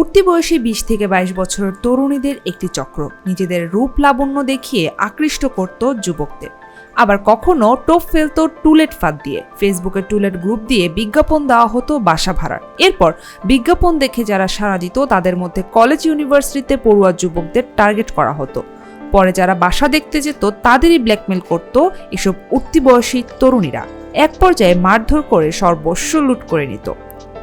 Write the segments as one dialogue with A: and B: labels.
A: উঠতি বয়সে বিশ থেকে বাইশ বছরের তরুণীদের একটি চক্র নিজেদের রূপ লাবণ্য দেখিয়ে আকৃষ্ট করত যুবকদের আবার কখনো টোপ ফেলত টুলেট ফাঁদ দিয়ে ফেসবুকে টুলেট গ্রুপ দিয়ে বিজ্ঞাপন দেওয়া হতো বাসা ভাড়ার এরপর বিজ্ঞাপন দেখে যারা সাড়া দিত তাদের মধ্যে কলেজ ইউনিভার্সিটিতে পড়ুয়া যুবকদের টার্গেট করা হতো পরে যারা বাসা দেখতে যেত তাদেরই ব্ল্যাকমেল করত এসব উঠতি বয়সী তরুণীরা এক পর্যায়ে মারধর করে সর্বস্ব লুট করে নিত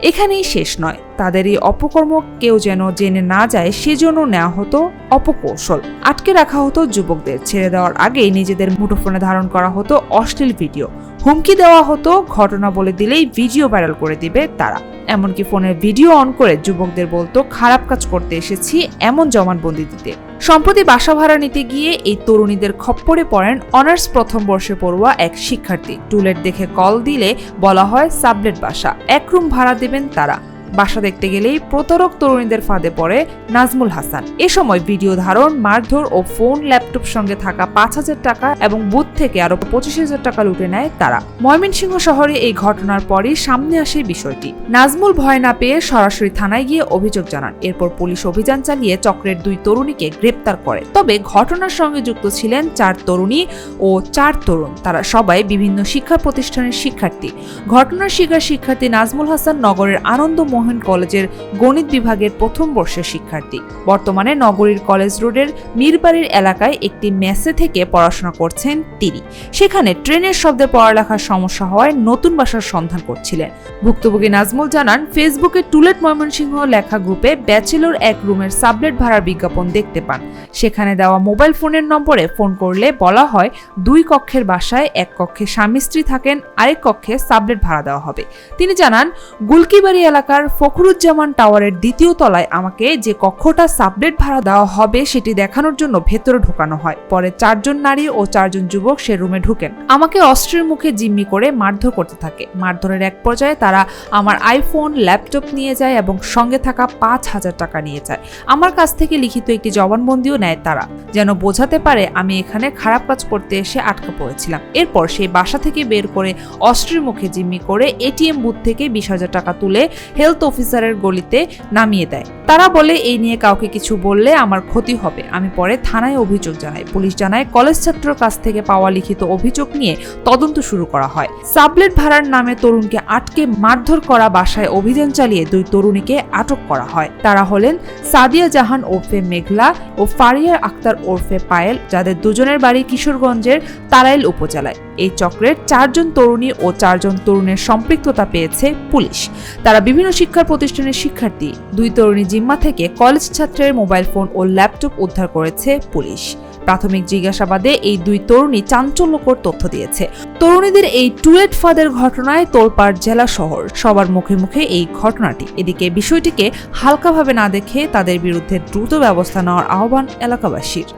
A: এখানেই শেষ নয় তাদের এই অপকর্ম কেউ যেন জেনে না যায় সেজন্য নেওয়া হতো অপকৌশল আটকে রাখা হতো যুবকদের ছেড়ে দেওয়ার আগেই নিজেদের মুঠোফোনে ধারণ করা হতো অশ্লীল ভিডিও হুমকি দেওয়া হতো ঘটনা বলে দিলেই ভিডিও ভাইরাল করে দিবে তারা এমনকি ফোনের ভিডিও অন করে যুবকদের বলতো খারাপ কাজ করতে এসেছি এমন জমানবন্দি দিতে সম্প্রতি বাসা ভাড়া নিতে গিয়ে এই তরুণীদের খপ্পরে পড়েন অনার্স প্রথম বর্ষে পড়ুয়া এক শিক্ষার্থী টুলেট দেখে কল দিলে বলা হয় সাবলেট বাসা এক রুম ভাড়া দেবেন তারা বাসা দেখতে গেলেই প্রতারক তরুণীদের ফাঁদে পড়ে নাজমুল হাসান এ সময় ভিডিও ধারণ মারধর ও ফোন ল্যাপটপ সঙ্গে থাকা পাঁচ হাজার টাকা এবং বুথ থেকে আরো পঁচিশ হাজার টাকা লুটে নেয় তারা ময়মনসিংহ শহরে এই ঘটনার পরই সামনে আসে বিষয়টি নাজমুল ভয় না পেয়ে সরাসরি থানায় গিয়ে অভিযোগ জানান এরপর পুলিশ অভিযান চালিয়ে চক্রের দুই তরুণীকে গ্রেপ্তার করে তবে ঘটনার সঙ্গে যুক্ত ছিলেন চার তরুণী ও চার তরুণ তারা সবাই বিভিন্ন শিক্ষা প্রতিষ্ঠানের শিক্ষার্থী ঘটনার শিকার শিক্ষার্থী নাজমুল হাসান নগরের আনন্দ মোহন কলেজের গণিত বিভাগের প্রথম বর্ষের শিক্ষার্থী বর্তমানে নগরীর কলেজ রোডের মিরবাড়ির এলাকায় একটি মেসে থেকে পড়াশোনা করছেন তিনি সেখানে ট্রেনের শব্দে পড়ালেখার সমস্যা হওয়ায় নতুন বাসার সন্ধান করছিলেন ভুক্তভোগী নাজমুল জানান ফেসবুকে টুলেট ময়মনসিংহ লেখা গ্রুপে ব্যাচেলর এক রুমের সাবলেট ভাড়ার বিজ্ঞাপন দেখতে পান সেখানে দেওয়া মোবাইল ফোনের নম্বরে ফোন করলে বলা হয় দুই কক্ষের বাসায় এক কক্ষে স্বামী স্ত্রী থাকেন আরেক কক্ষে সাবলেট ভাড়া দেওয়া হবে তিনি জানান গুলকিবাড়ি এলাকার ফখরুজ্জামান টাওয়ারের দ্বিতীয় তলায় আমাকে যে কক্ষটা সাবডেট ভাড়া দেওয়া হবে সেটি দেখানোর জন্য ভেতরে ঢোকানো হয় পরে চারজন নারী ও চারজন যুবক সে রুমে ঢুকেন আমাকে অস্ত্রের মুখে জিম্মি করে মারধর করতে থাকে মারধরের এক পর্যায়ে তারা আমার আইফোন ল্যাপটপ নিয়ে যায় এবং সঙ্গে থাকা পাঁচ হাজার টাকা নিয়ে যায় আমার কাছ থেকে লিখিত একটি জবানবন্দিও নেয় তারা যেন বোঝাতে পারে আমি এখানে খারাপ কাজ করতে এসে আটকে পড়েছিলাম এরপর সেই বাসা থেকে বের করে অস্ত্রের মুখে জিম্মি করে এটিএম বুথ থেকে বিশ হাজার টাকা তুলে হেলথ হেলথ অফিসারের গলিতে নামিয়ে দেয় তারা বলে এই নিয়ে কাউকে কিছু বললে আমার ক্ষতি হবে আমি পরে থানায় অভিযোগ জানাই পুলিশ জানায় কলেজ ছাত্র কাছ থেকে পাওয়া লিখিত অভিযোগ নিয়ে তদন্ত শুরু করা হয় সাবলেট ভাড়ার নামে তরুণকে আটকে মারধর করা বাসায় অভিযান চালিয়ে দুই তরুণীকে আটক করা হয় তারা হলেন সাদিয়া জাহান ওরফে মেঘলা ও ফারিয়া আক্তার ওরফে পায়েল যাদের দুজনের বাড়ি কিশোরগঞ্জের তারাইল উপজেলায় এই চক্রের চারজন তরুণী ও চারজন তরুণের সম্পৃক্ততা পেয়েছে পুলিশ তারা বিভিন্ন শিক্ষা প্রতিষ্ঠানের শিক্ষার্থী দুই তরুণী জিম্মা থেকে কলেজ ছাত্রের মোবাইল ফোন ও ল্যাপটপ উদ্ধার করেছে পুলিশ প্রাথমিক জিজ্ঞাসাবাদে এই দুই তরুণী চাঞ্চল্যকর তথ্য দিয়েছে তরুণীদের এই টুয়েট ফাদের ঘটনায় তোলপাড় জেলা শহর সবার মুখে মুখে এই ঘটনাটি এদিকে বিষয়টিকে হালকাভাবে না দেখে তাদের বিরুদ্ধে দ্রুত ব্যবস্থা নেওয়ার আহ্বান এলাকাবাসীর